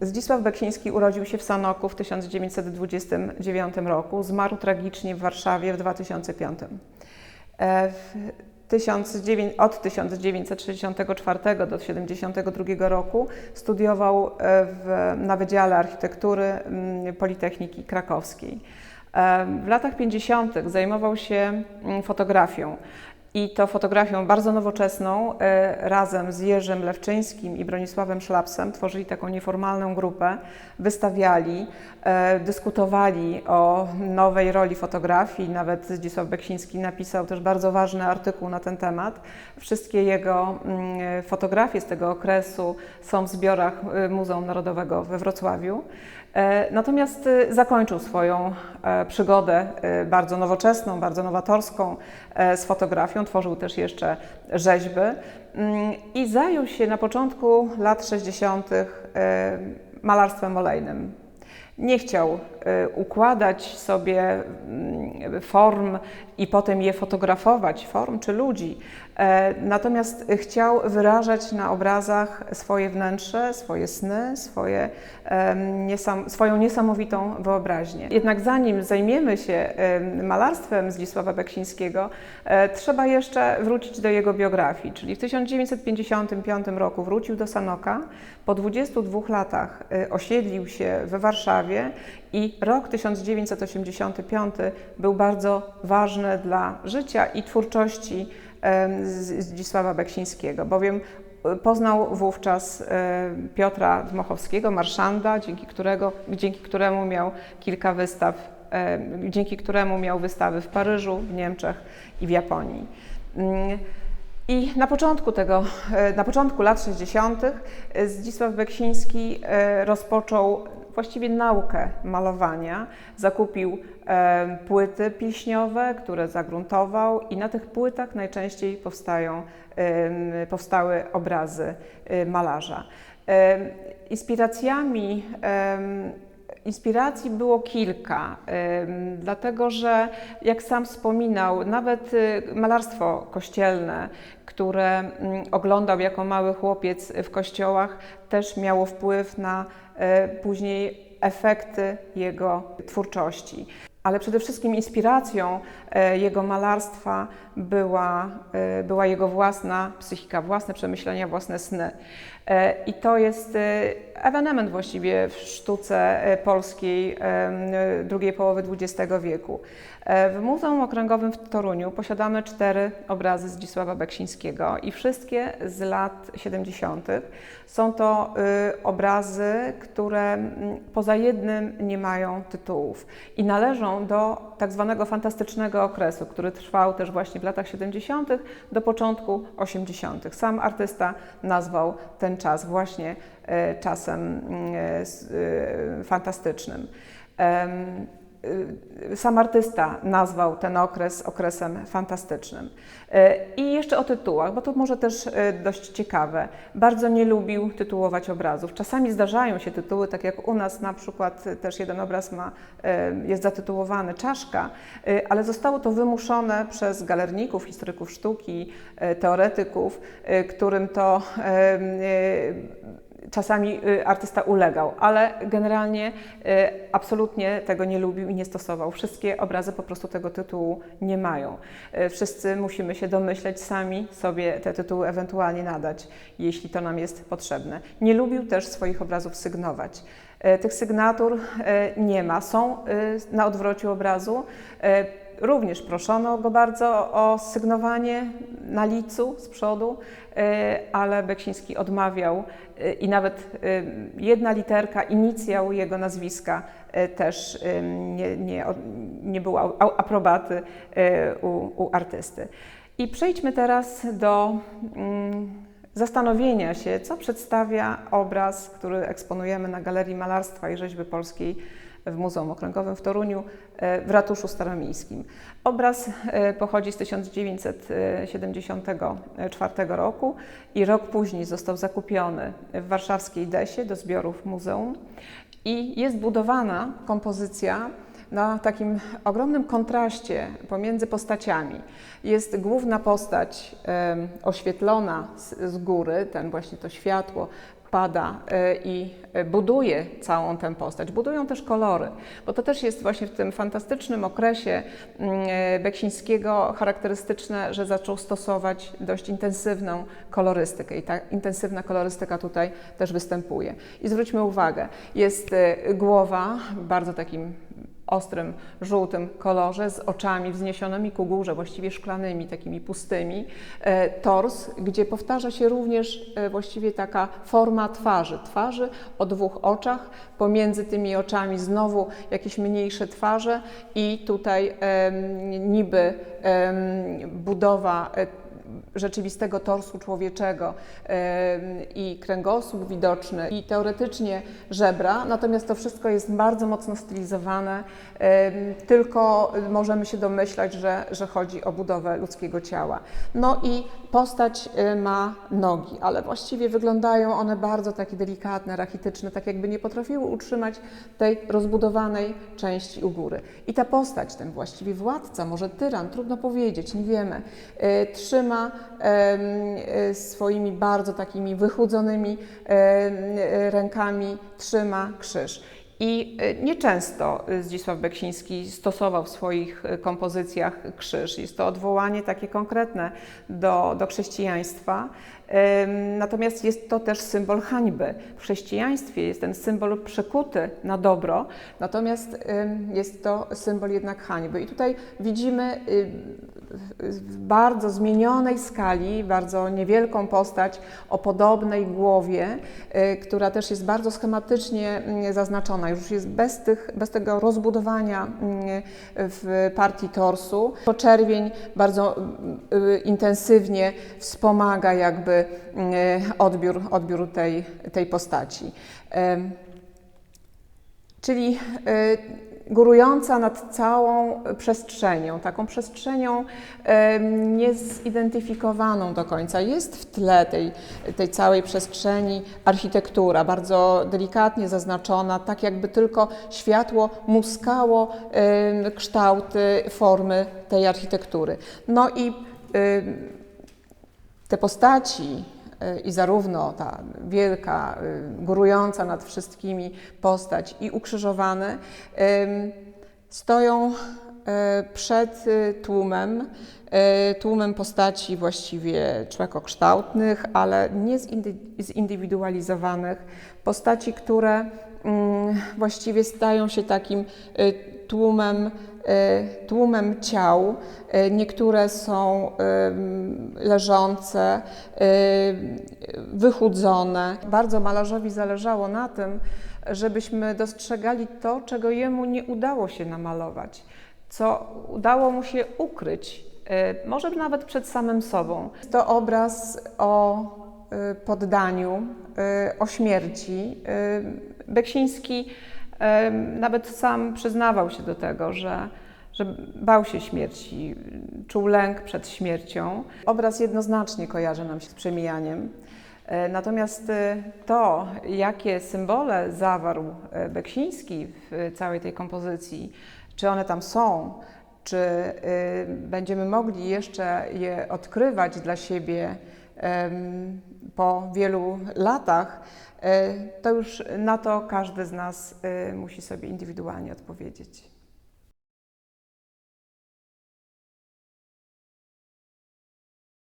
Zdzisław Beksiński urodził się w Sanoku w 1929 roku, zmarł tragicznie w Warszawie w 2005. E, w 1900 od 1964 do 1972 roku studiował e, w, na Wydziale Architektury mm, Politechniki Krakowskiej. E, W latach 50. zajmował się mm, fotografią. I to fotografią bardzo nowoczesną, e, razem z Jerzym Lewczyńskim i Bronisławem Szlapsem tworzyli taką nieformalną grupę, wystawiali, e, dyskutowali o nowej roli fotografii. Nawet Zdzisław Beksiński napisał też bardzo ważny artykuł na ten temat. Wszystkie jego mm, fotografie z tego okresu są w zbiorach e, Muzeum Narodowego we Wrocławiu. Natomiast zakończył swoją przygodę bardzo nowoczesną, bardzo nowatorską z fotografią. Tworzył też jeszcze rzeźby mm, i zajął się na początku lat 60. e, malarstwem olejnym. Nie chciał układać sobie mm, form i potem je fotografować, form czy ludzi. E, Natomiast chciał wyrażać na obrazach swoje wnętrze, swoje sny, swoje, niesam, swoją niesamowitą wyobraźnię. Jednak zanim zajmiemy się em, malarstwem Zdzisława Beksińskiego, e, trzeba jeszcze wrócić do jego biografii. Czyli w 1955 roku wrócił do Sanoka, po 22 latach e, osiedlił się we Warszawie i rok 1985 był bardzo ważny dla życia i twórczości Zdzisława Beksińskiego, bowiem e, poznał wówczas e, Piotra Dmochowskiego, marszanda, dzięki, którego, dzięki któremu miał kilka wystaw, e, dzięki któremu miał wystawy w Paryżu, w Niemczech i w Japonii. Mm, I na początku tego, na początku lat 60. e, Zdzisław Beksiński rozpoczął właściwie naukę malowania. Zakupił e, płyty pilśniowe, które zagruntował i na tych płytach najczęściej powstają, em, powstały obrazy e, malarza. Em, Inspiracjami em, Inspiracji było kilka, dlatego że, jak sam wspominał, nawet y, malarstwo kościelne, które mm, oglądał jako mały chłopiec w kościołach, też miało wpływ na e, później efekty jego twórczości. Ale przede wszystkim inspiracją e, jego malarstwa była, e, była jego własna psychika, własne przemyślenia, własne sny. I to jest e, ewenement właściwie w sztuce e, polskiej drugiej połowy XX wieku. E, W Muzeum Okręgowym w Toruniu posiadamy cztery obrazy Zdzisława Beksińskiego i wszystkie z lat 70. Są to y, obrazy, które poza jednym nie mają tytułów i należą do tak zwanego fantastycznego okresu, który trwał też właśnie w latach 70. do początku 80. Sam artysta nazwał ten czas właśnie e, czasem mm, e, e, fantastycznym. Em, y, Sam artysta nazwał ten okres okresem fantastycznym. E, I jeszcze o tytułach, bo to może też dość ciekawe. Bardzo nie lubił tytułować obrazów. Czasami zdarzają się tytuły, tak jak u nas na przykład też jeden obraz ma, jest zatytułowany Czaszka, ale zostało to wymuszone przez galerników, historyków sztuki, teoretyków, którym to czasami y, artysta ulegał, ale generalnie y, absolutnie tego nie lubił i nie stosował. Wszystkie obrazy po prostu tego tytułu nie mają. Y, Wszyscy musimy się domyśleć sami sobie te tytuły ewentualnie nadać, jeśli to nam jest potrzebne. Nie lubił też swoich obrazów sygnować. Tych sygnatur nie ma, są na odwrocie obrazu. Również proszono go bardzo o sygnowanie na licu z przodu, y, ale Beksiński odmawiał y, i nawet y, jedna literka, inicjał jego nazwiska też nie, nie, nie było au- aprobaty u, u artysty. I przejdźmy teraz do mm, zastanowienia się, co przedstawia obraz, który eksponujemy na Galerii Malarstwa i Rzeźby Polskiej w Muzeum Okręgowym w Toruniu e, w ratuszu staromiejskim. Obraz e, pochodzi z 1974 roku i rok później został zakupiony w warszawskiej Desie do zbiorów muzeum i jest budowana kompozycja na takim ogromnym kontraście pomiędzy postaciami jest główna postać oświetlona z góry, ten właśnie to światło pada e, i e, buduje całą tę postać. Budują też kolory, bo to też jest właśnie w tym fantastycznym okresie mm, e, Beksińskiego charakterystyczne, że zaczął stosować dość intensywną kolorystykę i ta intensywna kolorystyka tutaj też występuje. I zwróćmy uwagę, jest głowa bardzo takim ostrym, żółtym kolorze, z oczami wzniesionymi ku górze, właściwie szklanymi, takimi pustymi. E, Tors, gdzie powtarza się również e, właściwie taka forma twarzy. Twarzy o dwóch oczach, pomiędzy tymi oczami znowu jakieś mniejsze twarze i tutaj niby budowa e, rzeczywistego torsu człowieczego i kręgosłup widoczny i teoretycznie żebra, natomiast to wszystko jest bardzo mocno stylizowane, tylko możemy się domyślać, że, że chodzi o budowę ludzkiego ciała. No i postać y, ma nogi, ale właściwie wyglądają one bardzo takie delikatne, rachityczne, tak jakby nie potrafiły utrzymać tej rozbudowanej części u góry. I ta postać, ten właściwie władca, może tyran, trudno powiedzieć, nie wiemy, y, trzyma y, swoimi bardzo takimi wychudzonymi rękami, trzyma krzyż. I y, nieczęsto y, Zdzisław Beksiński stosował w swoich y, kompozycjach krzyż. Jest to odwołanie takie konkretne do, do chrześcijaństwa. Natomiast jest to też symbol hańby. W chrześcijaństwie jest ten symbol przekuty na dobro, natomiast jest to symbol jednak hańby. I tutaj widzimy w bardzo zmienionej skali, bardzo niewielką postać o podobnej głowie, która też jest bardzo schematycznie mm, zaznaczona, już jest bez, tych, bez tego rozbudowania mm, w partii torsu. To czerwień bardzo y, intensywnie wspomaga jakby y, odbiór, odbiór tej, tej postaci. Czyli y, górująca nad całą przestrzenią, taką przestrzenią niezidentyfikowaną do końca. Jest w tle tej, tej całej przestrzeni architektura, bardzo delikatnie zaznaczona, tak jakby tylko światło muskało kształty, formy tej architektury. No i te postaci i zarówno ta wielka, y, górująca nad wszystkimi postać i ukrzyżowany stoją y, przed y, tłumem, tłumem postaci właściwie człekokształtnych, ale nie zindywidualizowanych, postaci, które mm, właściwie stają się takim tłumem, y, tłumem ciał. Y, Niektóre są leżące, y, wychudzone. Bardzo malarzowi zależało na tym, żebyśmy dostrzegali to, czego jemu nie udało się namalować, co udało mu się ukryć, może nawet przed samym sobą. To obraz o poddaniu, o śmierci. Beksiński nawet sam przyznawał się do tego, że, że bał się śmierci, czuł lęk przed śmiercią. Obraz jednoznacznie kojarzy nam się z przemijaniem. E, Natomiast e, to, jakie symbole zawarł e, Beksiński w całej tej kompozycji, czy one tam są, czy będziemy mogli jeszcze je odkrywać dla siebie po wielu latach, e, to już na to każdy z nas e, musi sobie indywidualnie odpowiedzieć.